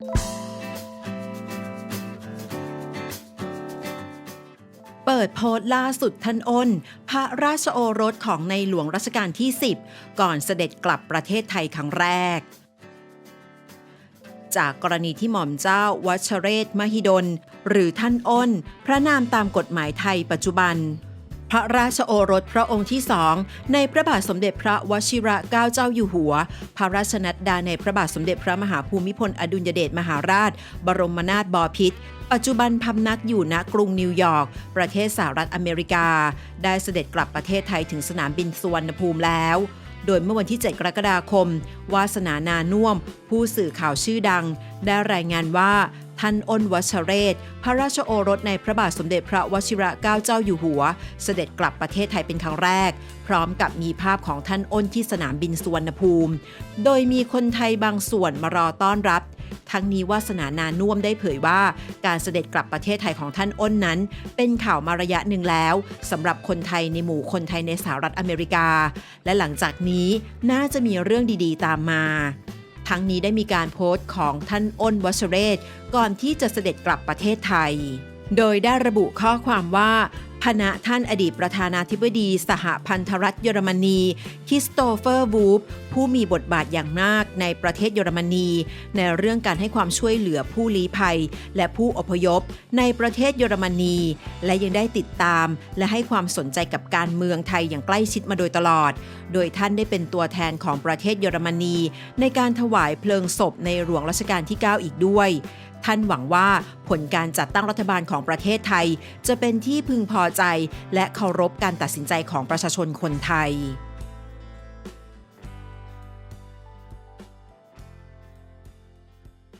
เปิดโพสต์ล่าสุดท่านอ้น พระราชโอรสของในหลวงรัชกาลที่ 10 ก่อนเสด็จกลับประเทศไทยครั้งแรก จากกรณีที่หม่อมเจ้าวัชเรศมหิดล หรือท่านอ้น พระนามตามกฎหมายไทยปัจจุบัน พระราชโอรสพระองค์ที่สองในพระบาทสมเด็จพระวชิระเกล้าเจ้าอยู่หัว พระราชนัดดาในพระบาทสมเด็จพระมหาภูมิพลอดุลยเดชมหาราช บรมนาถบพิตรปัจจุบันพำนักอยู่ณกรุงนิวยอร์ก ประเทศสหรัฐอเมริกา ได้เสด็จกลับประเทศไทยถึงสนามบินสุวรรณภูมิแล้ว โดยเมื่อวันที่ 7 กรกฎาคม วาสนานานุ่วมผู้สื่อข่าวชื่อดัง ได้รายงานว่า ท่านอ้นวัชเรศ พระราชโอรสในพระบาทสมเด็จพระวชิระเกล้าเจ้าอยู่หัว เสด็จกลับประเทศไทยเป็นครั้งแรก พร้อมกับมีภาพของท่านอ้นที่สนามบินสุวรรณภูมิ โดยมีคนไทยบางส่วนมารอต้อนรับ ทั้งนี้วาสนานานุ่วมได้เผยว่าการเสด็จกลับประเทศไทยของท่านอ้นนั้น เป็นข่าวมาระยะหนึ่งแล้วสำหรับคนไทยในหมู่คนไทยในสหรัฐอเมริกา และหลังจากนี้น่าจะมีเรื่องดีๆ ตามมา ทั้งนี้ได้มีการโพสต์ของท่านอ้นวัชเรศ ก่อนที่จะเสด็จกลับประเทศไทย โดยได้ระบุข้อความว่า พณะท่านอดีตประธานาธิบดีสหพันธรัฐเยอรมนีคริสโตเฟอร์วูฟผู้มีบทบาทอย่างมากในประเทศเยอรมนี ในเรื่องการให้ความช่วยเหลือผู้ลี้ภัย และผู้อพยพในประเทศเยอรมนี และยังได้ติดตาม และให้ความสนใจกับการเมืองไทยอย่างใกล้ชิดมาโดยตลอด โดยท่านได้เป็นตัวแทนของประเทศเยอรมนี ในการถวายเพลิงศพในหลวงรัชกาลที่ 9 อีกด้วยท่านหวังว่าผลการจัดตั้งรัฐบาลของประเทศไทย จะเป็นที่พึงพอใจและเคารพการตัดสินใจของประชาชนคนไทย